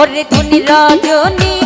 ওরে ধনী রজনী